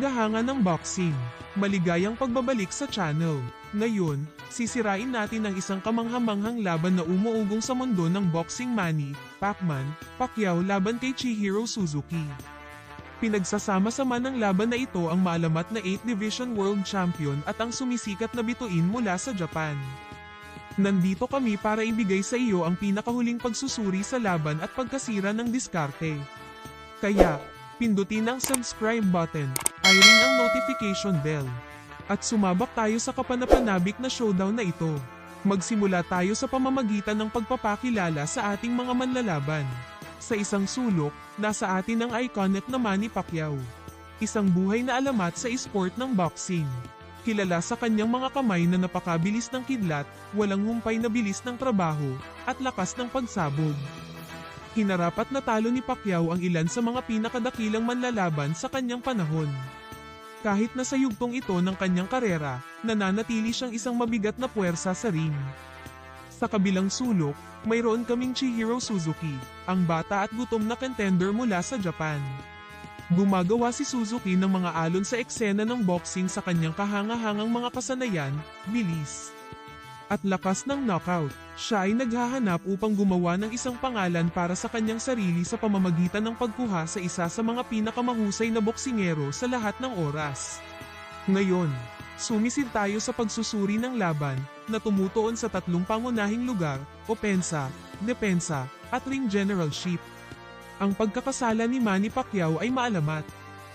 tagahanga ng boxing. Maligayang pagbabalik sa channel. Ngayon, sisirain natin ang isang kamanghamanghang laban na umuugong sa mundo ng boxing money, Pacman, Pacquiao laban kay Chihiro Suzuki. Pinagsasama-sama ng laban na ito ang maalamat na 8 Division World Champion at ang sumisikat na bituin mula sa Japan. Nandito kami para ibigay sa iyo ang pinakahuling pagsusuri sa laban at pagkasira ng diskarte. Kaya, pindutin ang subscribe button, i-ring ang notification bell. At sumabak tayo sa kapanapanabik na showdown na ito. Magsimula tayo sa pamamagitan ng pagpapakilala sa ating mga manlalaban. Sa isang sulok, nasa atin ang iconic na Manny Pacquiao. Isang buhay na alamat sa esport ng boxing. Kilala sa kanyang mga kamay na napakabilis ng kidlat, walang humpay na bilis ng trabaho, at lakas ng pagsabog. Hinarapat na talo ni Pacquiao ang ilan sa mga pinakadakilang manlalaban sa kanyang panahon. Kahit na sa yugtong ito ng kanyang karera, nananatili siyang isang mabigat na puwersa sa ring. Sa kabilang sulok, mayroon kaming Chihiro Suzuki, ang bata at gutom na contender mula sa Japan. Gumagawa si Suzuki ng mga alon sa eksena ng boxing sa kanyang kahangahangang mga kasanayan, bilis, at lakas ng knockout. Siya ay naghahanap upang gumawa ng isang pangalan para sa kanyang sarili sa pamamagitan ng pagkuha sa isa sa mga pinakamahusay na boksingero sa lahat ng oras. Ngayon, sumisid tayo sa pagsusuri ng laban na tumutuon sa tatlong pangunahing lugar, opensa, depensa, at ring generalship. Ang pagkakasala ni Manny Pacquiao ay maalamat.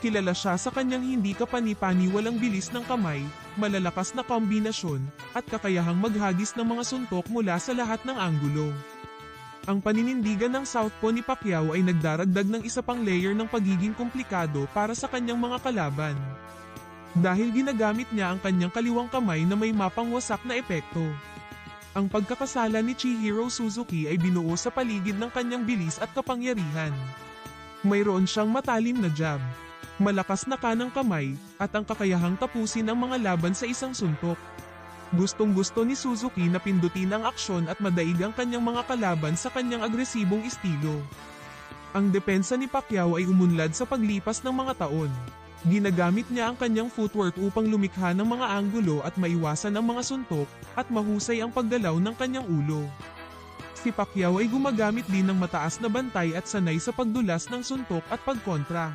Kilala siya sa kanyang hindi kapani-pani walang bilis ng kamay, malalakas na kombinasyon, at kakayahang maghagis ng mga suntok mula sa lahat ng anggulo. Ang paninindigan ng southpaw ni Pacquiao ay nagdaragdag ng isa pang layer ng pagiging komplikado para sa kanyang mga kalaban. Dahil ginagamit niya ang kanyang kaliwang kamay na may mapangwasak na epekto. Ang pagkakasala ni Chihiro Suzuki ay binuo sa paligid ng kanyang bilis at kapangyarihan. Mayroon siyang matalim na jab, malakas na kanang kamay, at ang kakayahang tapusin ang mga laban sa isang suntok. Gustong gusto ni Suzuki na pindutin ang aksyon at madaig ang kanyang mga kalaban sa kanyang agresibong estilo. Ang depensa ni Pacquiao ay umunlad sa paglipas ng mga taon. Ginagamit niya ang kanyang footwork upang lumikha ng mga anggulo at maiwasan ang mga suntok, at mahusay ang paggalaw ng kanyang ulo. Si Pacquiao ay gumagamit din ng mataas na bantay at sanay sa pagdulas ng suntok at pagkontra.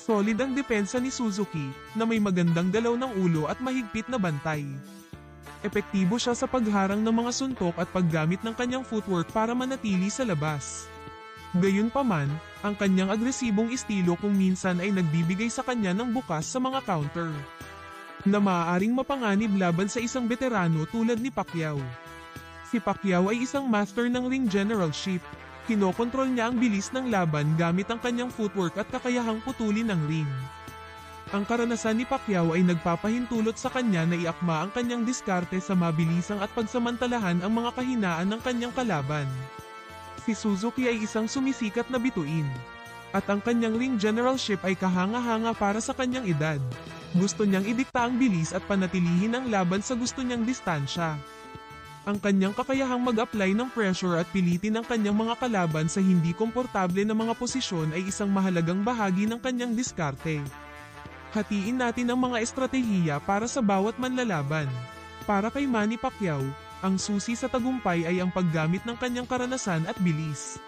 Solid ang depensa ni Suzuki, na may magandang galaw ng ulo at mahigpit na bantay. Epektibo siya sa pagharang ng mga suntok at paggamit ng kanyang footwork para manatili sa labas. Gayunpaman, ang kanyang agresibong estilo kung minsan ay nagbibigay sa kanya ng bukas sa mga counter. Na maaaring mapanganib laban sa isang veterano tulad ni Pacquiao. Si Pacquiao ay isang master ng ring generalship. Kinokontrol niya ang bilis ng laban gamit ang kanyang footwork at kakayahang putulin ng ring. Ang karanasan ni Pacquiao ay nagpapahintulot sa kanya na iakma ang kanyang diskarte sa mabilisang at pagsamantalahan ang mga kahinaan ng kanyang kalaban. Si Suzuki ay isang sumisikat na bituin. At ang kanyang ring generalship ay kahanga-hanga para sa kanyang edad. Gusto niyang idikta ang bilis at panatilihin ang laban sa gusto niyang distansya. Ang kanyang kakayahang mag-apply ng pressure at pilitin ang kanyang mga kalaban sa hindi komportable na mga posisyon ay isang mahalagang bahagi ng kanyang diskarte. Hatiin natin ang mga estratehiya para sa bawat manlalaban. Para kay Manny Pacquiao, ang susi sa tagumpay ay ang paggamit ng kanyang karanasan at bilis.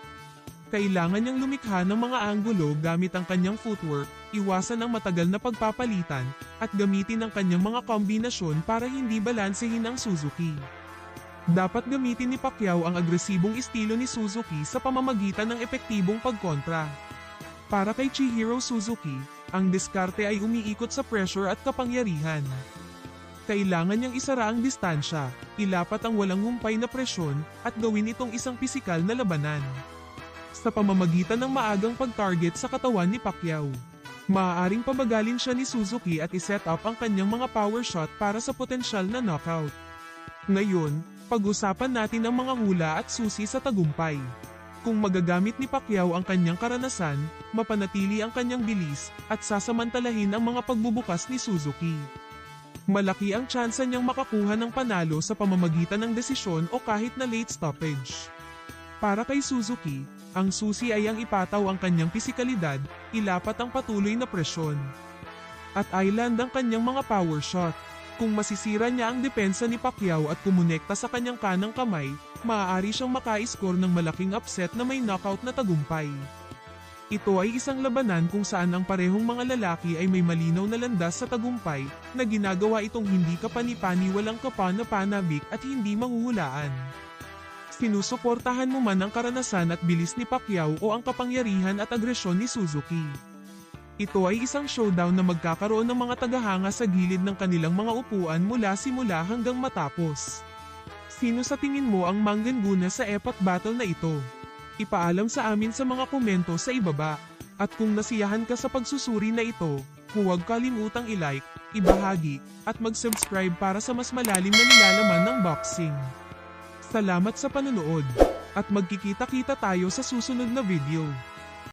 Kailangan niyang lumikha ng mga anggulo gamit ang kanyang footwork, iwasan ang matagal na pagpapalitan, at gamitin ang kanyang mga kombinasyon para hindi balansehin ang Suzuki. Dapat gamitin ni Pacquiao ang agresibong estilo ni Suzuki sa pamamagitan ng epektibong pagkontra. Para kay Chihiro Suzuki, ang diskarte ay umiikot sa pressure at kapangyarihan. Kailangan niyang isara ang distansya, ilapat ang walang humpay na presyon, at gawin itong isang pisikal na labanan. Sa pamamagitan ng maagang pag-target sa katawan ni Pacquiao. Maaaring pabagalin siya ni Suzuki at iset up ang kanyang mga power shot para sa potensyal na knockout. Ngayon, pag-usapan natin ang mga hula at susi sa tagumpay. Kung magagamit ni Pacquiao ang kanyang karanasan, mapanatili ang kanyang bilis, at sasamantalahin ang mga pagbubukas ni Suzuki. Malaki ang tsansa niyang makakuha ng panalo sa pamamagitan ng desisyon o kahit na late stoppage. Para kay Suzuki, ang susi ay ang ipataw ang kanyang pisikalidad, ilapat ang patuloy na presyon. At island ang kanyang mga power shot. Kung masisira niya ang depensa ni Pacquiao at kumonekta sa kanyang kanang kamay, maaari siyang maka-score ng malaking upset na may knockout na tagumpay. Ito ay isang labanan kung saan ang parehong mga lalaki ay may malinaw na landas sa tagumpay na ginagawa itong hindi kapani-pani walang kapana-panabik at hindi manghuhulaan. Sinusuportahan mo man ang karanasan at bilis ni Pacquiao o ang kapangyarihan at agresyon ni Suzuki. Ito ay isang showdown na magkakaroon ng mga tagahanga sa gilid ng kanilang mga upuan mula simula hanggang matapos. Sino sa tingin mo ang mangganguna sa epic battle na ito? Ipaalam sa amin sa mga komento sa ibaba. At kung nasiyahan ka sa pagsusuri na ito, huwag kalimutang i-like, ibahagi, at mag-subscribe para sa mas malalim na nilalaman ng boxing. Salamat sa panonood, at magkikita-kita tayo sa susunod na video.